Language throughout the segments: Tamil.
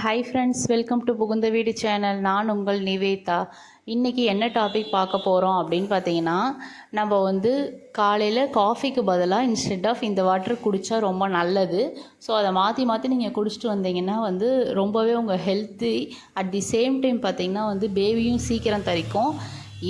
ஹாய் ஃப்ரெண்ட்ஸ் வெல்கம் டு புகுந்த வீடு சேனல் நான் உங்கள் நிவேதா. இன்றைக்கி என்ன டாபிக் பார்க்க போகிறோம் அப்படின்னு பார்த்தீங்கன்னா நம்ம வந்து காலையில் காஃபிக்கு பதிலாக இன்ஸ்டெட் ஆஃப் இந்த வாட்டர் குடித்தா ரொம்ப நல்லது. ஸோ அதை மாற்றி மாற்றி நீங்கள் குடிச்சிட்டு வந்தீங்கன்னா வந்து ரொம்பவே உங்கள் healthy at the same time பார்த்தீங்கன்னா வந்து பேபியும் சீக்கிரம் தரிக்கும்.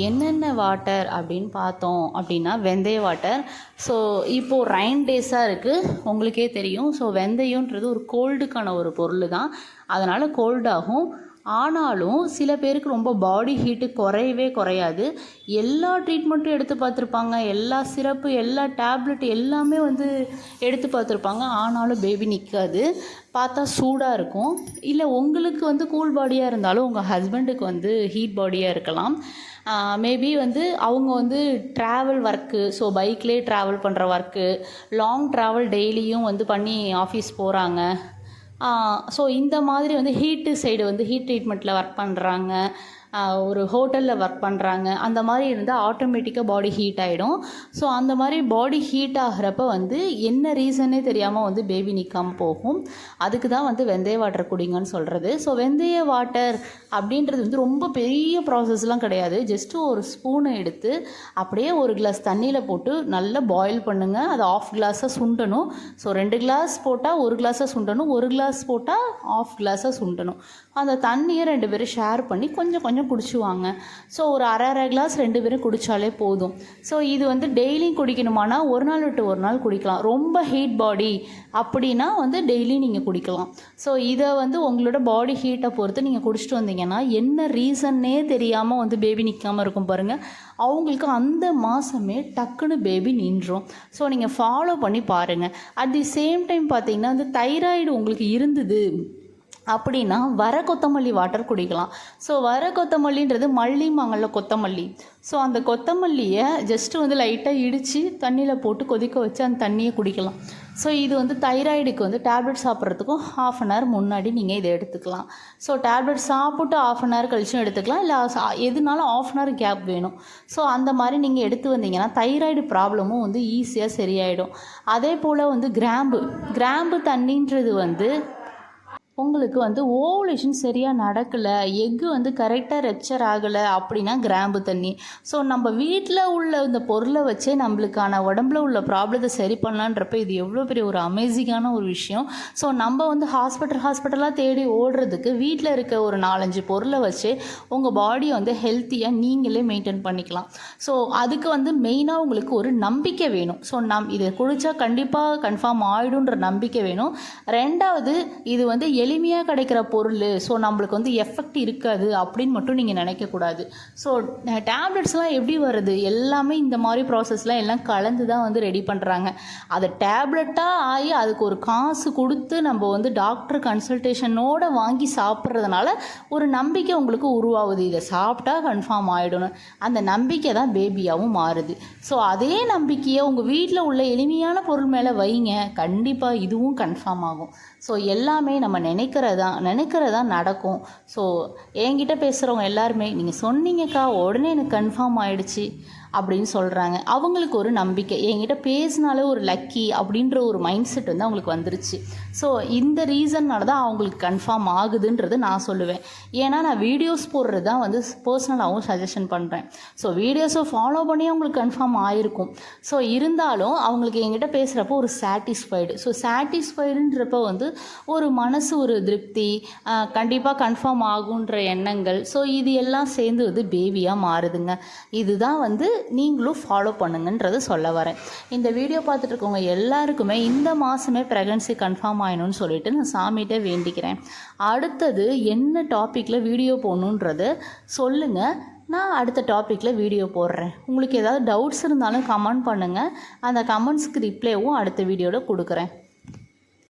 என்னென்ன வாட்டர் அப்படின்னு பார்த்தோம் அப்படின்னா வெந்தய வாட்டர் ஸோ இப்போது ரைன் டேஸாக இருக்குது உங்களுக்கே தெரியும். ஸோ வெந்தயம்ன்றது ஒரு கோல்டுக்கான ஒரு பொருள் தான் அதனால் கோல்டாகும் ஆனாலும் சில பேருக்கு ரொம்ப பாடி ஹீட்டு குறையவே குறையாது. எல்லா ட்ரீட்மெண்ட்டும் எடுத்து பார்த்துருப்பாங்க. எல்லா சிரப்பு எல்லா டேப்லெட் எல்லாமே வந்து எடுத்து பார்த்துருப்பாங்க. ஆனாலும் பேபி நிற்காது பார்த்தா சூடாக இருக்கும். இல்லை உங்களுக்கு வந்து கூல் பாடியாக இருந்தாலும் உங்கள் ஹஸ்பண்டுக்கு வந்து ஹீட் பாடியாக இருக்கலாம். மேபி வந்து அவங்க வந்து ட்ராவல் ஒர்க்கு ஸோ பைக்லேயே ட்ராவல் பண்ணுற ஒர்க்கு லாங் ட்ராவல் டெய்லியும் வந்து பண்ணி ஆஃபீஸ் போகிறாங்க ஸோ இந்த மாதிரி வந்து ஹீட்டு சைடு வந்து ஹீட் ட்ரீட்மெண்ட்டில் ஒர்க் பண்ணுறாங்க ஒரு ஹோட்டலில் ஒர்க் பண்ணுறாங்க அந்த மாதிரி இருந்தால் ஆட்டோமேட்டிக்காக பாடி ஹீட் ஆகிடும் ஸோ அந்த மாதிரி பாடி ஹீட் ஆகிறப்ப வந்து என்ன ரீசனே தெரியாமல் வந்து பேபி நிற்காமல் போகும். அதுக்கு தான் வந்து வெந்தய வாட்டர் குடிங்கன்னு சொல்கிறது ஸோ வெந்தய வாட்டர் அப்படின்றது வந்து ரொம்ப பெரிய ப்ராசஸ்லாம் கிடையாது. ஜஸ்ட்டு ஒரு ஸ்பூனை எடுத்து அப்படியே ஒரு கிளாஸ் தண்ணியில் போட்டு நல்லா பாயில் பண்ணுங்கள் அது ஆஃப் கிளாஸாக சுண்டணும். ஸோ ரெண்டு கிளாஸ் போட்டால் ஒரு கிளாஸாக சுண்டணும். ஒரு கிளாஸ் போட்டால் ஆஃப் கிளாஸாக சுண்டணும். அந்த தண்ணியை ரெண்டு பேரும் ஷேர் பண்ணி கொஞ்சம் கொஞ்சம் குடிச்சுவாங்க. ஸோ ஒரு அரை அரை கிளாஸ் ரெண்டு பேரும் குடித்தாலே போதும். ஸோ இது வந்து டெய்லியும் குடிக்கணுமானா ஒரு நாள் விட்டு ஒரு நாள் குடிக்கலாம். ரொம்ப ஹீட் பாடி அப்படின்னா வந்து டெய்லி நீங்கள் குடிக்கலாம். ஸோ இதை வந்து உங்களோட பாடி ஹீட்டை பொறுத்து நீங்கள் குடிச்சிட்டு வந்தீங்கன்னா என்ன ரீசன்னே தெரியாமல் வந்து பேபி நிற்காமல் இருக்கும் பாருங்கள் அவங்களுக்கு அந்த மாதமே டக்குன்னு பேபி நின்றும். ஸோ நீங்கள் ஃபாலோ பண்ணி பாருங்கள் அட் தி சேம் டைம் பார்த்தீங்கன்னா அந்த தைராய்டு உங்களுக்கு இருந்தது. அப்படின்னா வர கொத்தமல்லி வாட்டர் குடிக்கலாம். ஸோ வர கொத்தமல்லின்றது மல்லிமாங்கல்ல கொத்தமல்லி. ஸோ அந்த கொத்தமல்லியை ஜஸ்ட்டு வந்து லைட்டாக இடித்து தண்ணியில் போட்டு கொதிக்க வச்சு அந்த தண்ணியை குடிக்கலாம். ஸோ இது வந்து தைராய்டுக்கு வந்து டேப்லெட் சாப்பிட்றதுக்கும் ஹாஃப் அன் ஹவர் முன்னாடி நீங்கள் இதை எடுத்துக்கலாம். ஸோ டேப்லெட் சாப்பிட்டு ஆஃப் அன் ஹவர் கழிச்சும் எடுத்துக்கலாம். இல்லை எதுனாலும் ஆஃப் அன் ஹவர் கேப் வேணும். ஸோ அந்த மாதிரி நீங்கள் எடுத்து வந்தீங்கன்னா தைராய்டு ப்ராப்ளமும் வந்து ஈஸியாக சரியாயிடும். அதே போல் வந்து கிராம்பு கிராம்பு தண்ணின்றது வந்து உங்களுக்கு வந்து ஓவலேஷன் சரியாக நடக்கலை. எக்கு வந்து கரெக்டாக ரெப்சர் ஆகலை. அப்படின்னா கிராம்பு தண்ணி. ஸோ நம்ம வீட்டில் உள்ள இந்த பொருளை வச்சே நம்மளுக்கான உடம்புல உள்ள ப்ராப்ளத்தை சரி பண்ணலான்றப்ப இது எவ்வளோ பெரிய ஒரு அமேசிங்கான ஒரு விஷயம். ஸோ நம்ம வந்து ஹாஸ்பிட்டல் ஹாஸ்பிட்டலாக தேடி ஓடுறதுக்கு வீட்டில் இருக்க ஒரு நாலஞ்சு பொருளை வச்சு உங்கள் பாடியை வந்து ஹெல்த்தியாக நீங்களே மெயின்டைன் பண்ணிக்கலாம். ஸோ அதுக்கு வந்து மெயினாக உங்களுக்கு ஒரு நம்பிக்கை வேணும். ஸோ நம் இதை குடித்தா கண்டிப்பாக கன்ஃபார்ம் ஆகிடுன்ற நம்பிக்கை வேணும். ரெண்டாவது இது வந்து எளிமையாக கிடைக்கிற பொருள். ஸோ நம்மளுக்கு வந்து எஃபெக்ட் இருக்காது அப்படின்னு மட்டும் நீங்கள் நினைக்கக்கூடாது. ஸோ டேப்லெட்ஸ்லாம் எப்படி வருது? எல்லாமே இந்த மாதிரி ப்ராசஸ்லாம் எல்லாம் கலந்து தான் வந்து ரெடி பண்ணுறாங்க அதை டேப்லெட்டாக ஆகி அதுக்கு ஒரு காசு கொடுத்து நம்ம வந்து டாக்டர் கன்சல்டேஷனோட வாங்கி சாப்பிட்றதுனால ஒரு நம்பிக்கை உங்களுக்கு உருவாகுது. இதை சாப்பிட்டா கன்ஃபார்ம் ஆகிடணும் அந்த நம்பிக்கை தான் பேபியாகவும் மாறுது. ஸோ அதே நம்பிக்கையை உங்கள் வீட்டில் உள்ள எளிமையான பொருள் மேலே வைங்க. கண்டிப்பாக இதுவும் கன்ஃபார்ம் ஆகும். ஸோ எல்லாமே நம்ம நினைக்கிறதா நினைக்கிறதா நடக்கும். ஸோ என்கிட்ட பேசுகிறவங்க எல்லாருமே நீங்கள் சொன்னீங்கக்கா உடனே எனக்கு கன்ஃபார்ம் ஆயிடுச்சு. அப்படின்னு சொல்கிறாங்க அவங்களுக்கு ஒரு நம்பிக்கை. என்கிட்ட பேசினாலே ஒரு லக்கி அப்படின்ற ஒரு மைண்ட் செட் வந்து அவங்களுக்கு வந்துருச்சு. ஸோ இந்த ரீசன்னால தான் அவங்களுக்கு கன்ஃபார்ம் ஆகுதுன்றது நான் சொல்லுவேன். ஏன்னா நான் வீடியோஸ் போடுறது தான் வந்து பர்சனலாகவும் சஜஷன் பண்ணுறேன் ஸோ வீடியோஸை ஃபாலோ பண்ணி அவங்களுக்கு கன்ஃபார்ம் ஆகிருக்கும் ஸோ இருந்தாலும் அவங்களுக்கு என்கிட்ட பேசுகிறப்போ ஒரு சாட்டிஸ்ஃபைடு ஸோ சாட்டிஸ்ஃபைடுன்றப்போ வந்து ஒரு மனசு ஒரு திருப்தி கண்டிப்பாக கன்ஃபார்ம் ஆகுன்ற எண்ணங்கள். ஸோ இது எல்லாம் சேர்ந்து வந்து பேபியாக மாறுதுங்க. இதுதான் வந்து நீங்களும் ஃபாலோ பண்ணுங்கன்றது சொல்ல வரேன். இந்த வீடியோ பார்த்துட்டு இருக்கவங்க எல்லாருக்குமே இந்த மாதமே ப்ரெக்னன்சி கன்ஃபார்ம் ஆகணும்னு சொல்லிட்டு நான் சாமிகிட்ட வேண்டிக்கிறேன். அடுத்தது என்ன டாப்பிக்கில் வீடியோ போகணுன்றது சொல்லுங்கள் நான் அடுத்த டாப்பிக்கில் வீடியோ போடுறேன். உங்களுக்கு ஏதாவது டவுட்ஸ் இருந்தாலும் கமெண்ட் பண்ணுங்கள் அந்த கமெண்ட்ஸ்க்கு ரிப்ளைவும் அடுத்த வீடியோவில் கொடுக்குறேன்.